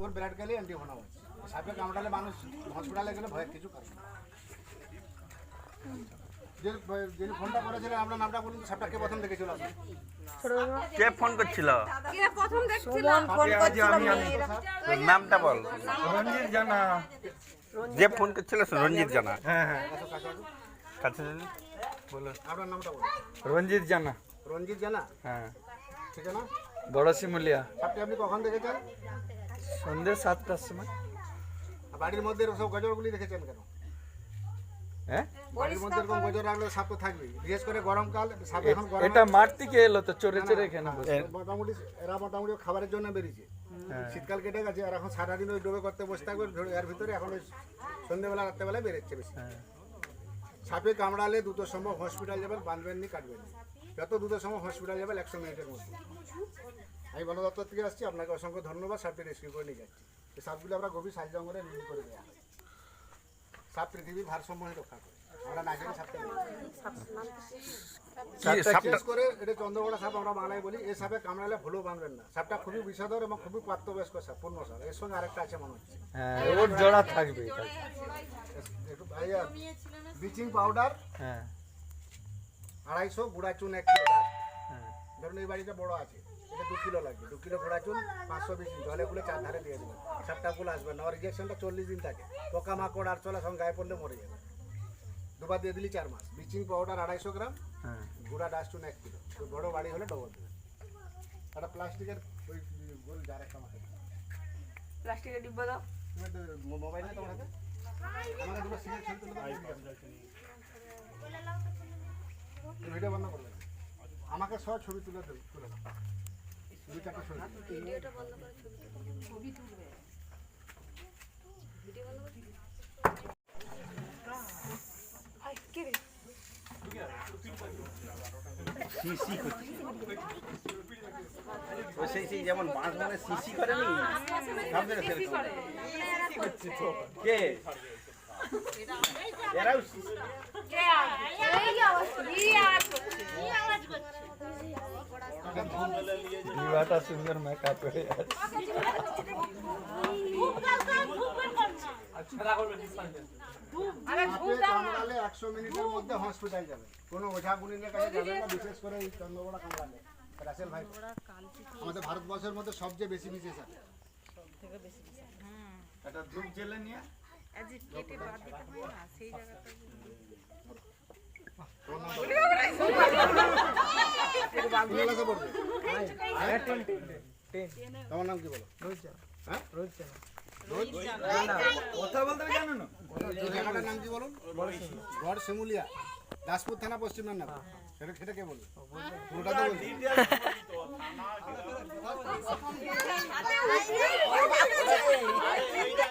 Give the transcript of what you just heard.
ওর বিরাট গেলে অ্যান্টি ভোনাম আছে সাপে কামড়ালে মানুষ হসপিটালে গেলে ভয়ের কিছু কারণ নেই। যে যিনি ফোনটা করেছিলেন আপনার নামটা বলুন তো, সাপটা কে প্রথম দেখেছিল আপনি? কে ফোন করছিল? কে প্রথম দেখছিল? ফোন করছিল নামটা বল। রঞ্জিত জানা। যে ফোন করছিল রঞ্জিত জানা। হ্যাঁ হ্যাঁ। কাছে চলে। আপনার নামটা বলুন। রঞ্জিত জানা। রঞ্জিত জানা? হ্যাঁ। ঠিক আছে না বড় শিমুলিয়া সাপটি আপনি কখন দেখেছেন? সন্ধ্যে সাতটার সময়। বাড়ির মধ্যে সব গজরগুলি দেখেছেন কেন? হ্যাঁ? বাড়ির মধ্যে এরকম গজর রাখলে সাপ তো থাকবেই। বিশেষ করে গরমকাল সাপ এখন গরম এটা মাঠ থেকে এলো তো চড়ে চড়ে এখানে মোটামুটি এরা মোটামুটি খাবারের জন্য বেরিয়েছে। হ্যাঁ। শীতকাল কেটে গেছে আর এখন সারাদিন ওই ডোবে করতে বসে থাকবে এর ভিতরে এখন ওই সন্ধ্যেবেলা রাত্রেবেলা বেরোচ্ছে বেশি। হ্যাঁ। সাপে কামড়ালে দুটোর সময় হসপিটাল যাবেন বাঁধবেন নি কাটবেন যত দুটোর সময় হসপিটাল যাবেন একশো মিনিটের মধ্যে। আমি বন দপ্তর থেকে আসছি আপনাকে অসংখ্য ধন্যবাদ সাপটি রেস্কিউ করে নিয়ে যাচ্ছি। এই সাপগুলো আমরা গভীর সাজ জঙ্গলে রিলিজ করে দেওয়া হয়। সাপ পৃথিবীর ভারসাম্য রক্ষা করে। আমরা না জানি সাপটা বিশেষ করে এটা চন্দ্রগড়া সাপ আমরা বাংলায় বলি এই সাপে কামড়ালে বাঁধবেন না। সাপটা খুবই বিষধর এবং খুবই প্রাপ্তবয়স্ক সাপ পূর্ণ সাপ এর সঙ্গে আরেকটা আছে মনে হচ্ছে। হ্যাঁ ওর জোড়া থাকবে এটা। একটু ব্লিচিং পাউডার হ্যাঁ। আড়াইশো গুঁড়া চুন এক হ্যাঁ। ধরুন এই বাড়িটা বড় আছে। এটা দু কিলো লাগবে। দু কিলো চুন পাঁচশো বিশ জলে গুলো চার ধারে দিয়ে দেবেন আসবে না। রিজেকশনটা চল্লিশ দিন থাকে। পোকা মাকড় আর চলা সঙ্গে গায়ে পড়লে মরে যাবে। দুবার দিয়ে দিলি চার মাস। ব্লিচিং পাউডার আড়াইশো গ্রাম হ্যাঁ। গুঁড়া ডাস্টুন এক কিলো। বড় বাড়ি হলে ডবল দেবেন একটা প্লাস্টিকের ওই গোল জার একটা আমাকে প্লাস্টিকের ডিব্বা দাও। মোবাইল নেই তোমার হাতে? আমাকে দুটো সিগারেট ছেড়ে তুলে দাও। তুমি ভিডিও বন্ধ করবে আমাকে সব ছবি তুলে দেবে তুলে দাও। দু চারটা ছবি ও সেই সেই যেমন বাঁশ মানে সিসি করে নি। কে? এরাও সুন্দর মেকআপ হয়ে আছে একশো মিনিটের মধ্যে হসপিটাল যাবে কোনো ওঝা গুনিনের কাছে যাবেন না বিশেষ করে এই চন্দ্রবড়া কামড়ালে রাসেল ভাই আমাদের ভারতবর্ষের মধ্যে সবচেয়ে বেশি বিশেষ আছে একটা ধূপ জেলে নিয়ে তোমার নাম কি বলো হ্যাঁ রোহিত জানা কথা বলতে জানো না জায়গাটার নাম কি বলুন গড় শিমুলিয়া দাসপুর থানা সেটা কে বলবে